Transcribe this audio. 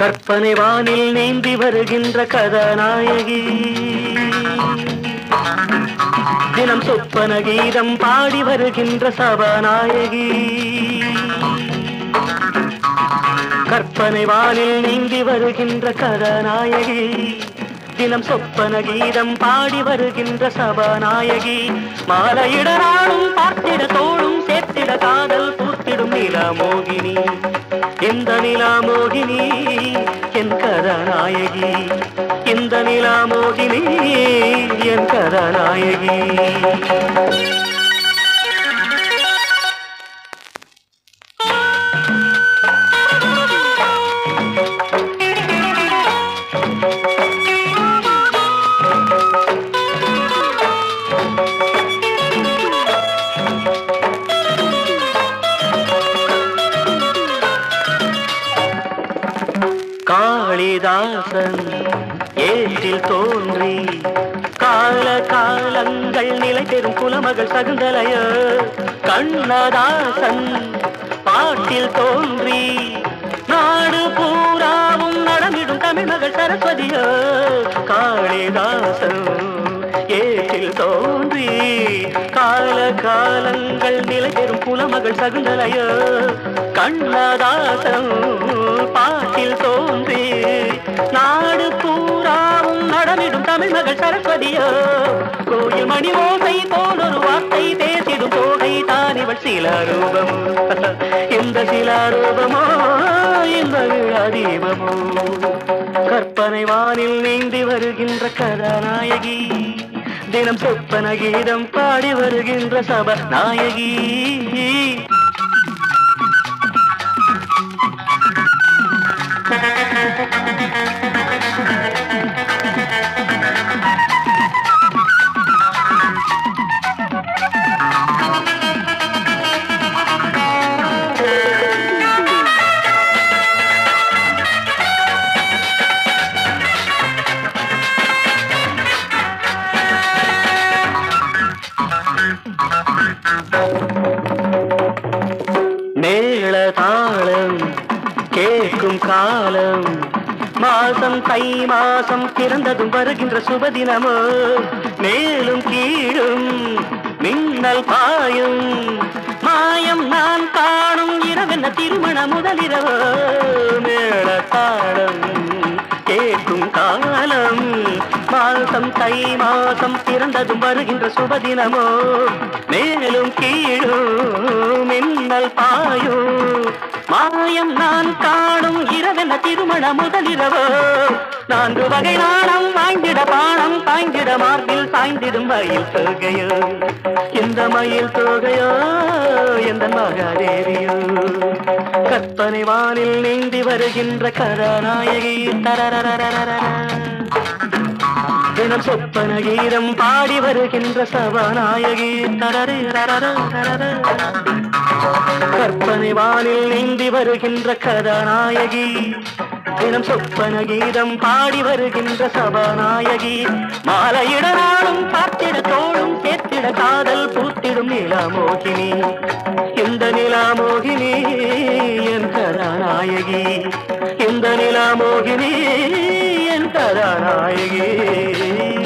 கற்பனை வானில் நீந்தி வருகின்ற கதாநாயகி. தினம் சொப்பன கீதம் பாடி வருகின்ற சபாநாயகி. கற்பனை வானில் நீந்தி வருகின்ற கதாநாயகி. தினம் சொப்பன கீதம் பாடி வருகின்ற சபாநாயகி. மாலையிடராளும் பார்த்திட தோளும் சேர்த்திட காதல் பூத்திடும் நிலா மோகினி. எந்த நிலா மோகினி? கதாநாயகி. இந்த நிலா மோகினி என் கதாநாயகி. காளிதாசன் ஏற்றில் தோன்றி கால காலங்கள் நிலை பெறும் குலமகள் சகுந்தலைய கண்ணதாசன் பாட்டில் தோன்றி நாடு பூராவும் நடமிடும் தமிழ் மகள் சரஸ்வதிய காளிதாசன் ஏற்றில் தோன்றி கால காலங்கள் நிலை பெறும் குலமகள் சகுந்தலைய கண்ணதாசன் மகள் சரஸ்வதியோ? கோயில் மணி ஓசை போல் ஒரு வார்த்தை பேசிடும் தோகை தான் இவள் சிலாரூபம். இந்த சிலாரூபமோ? இந்த விழாதீபமோ கற்பனை வானில் நீந்தி வருகின்ற கதாநாயகி தினம் சொப்பன கீதம் பாடி வருகின்ற சப நாயகி மேள தாளம் கேட்கும் காலம். மாசம் தை மாசம் பிறந்ததும் வருகின்ற சுபதினமோ? மேலும் கீழும் மின்னல் பாயும். மாயம் நான் காணும் இரவென்ன திருமண முதலிரவோ? மாசம் தை மாதம் பிறந்ததும் வருகின்ற சுபதினமோ மேலும் கீழும் மின்னல் பாயோ. மாயம் நான் காணும் இரவென திருமண முதலிரவோ. நான்கு வகை நாணம் வாங்கிட பானம் தாங்கிட மார்பில் சாய்ந்திடும் மயில் தொகையோ. எந்த மயில் தொகையோ எந்த மகாதேவியோ. கற்பனை வானில் நீந்தி வருகின்ற கதாநாயகி. தரரரரரரா தினம் சொப்பன கீதம் பாடி வருகின்ற சபாநாயகி. தரரு கற்பனை வானில் நீந்தி வருகின்ற கதாநாயகி. தினம் சொப்பன கீதம் பாடி வருகின்ற சபாநாயகி. மாலையிட நாளும் பார்த்திட தோளும் சேர்த்திட காதல் பூத்திடும் நிலாமோகினி. இந்த நிலாமோகினி என் கதாநாயகி. இந்த நிலாமோகினி என் கதாநாயகி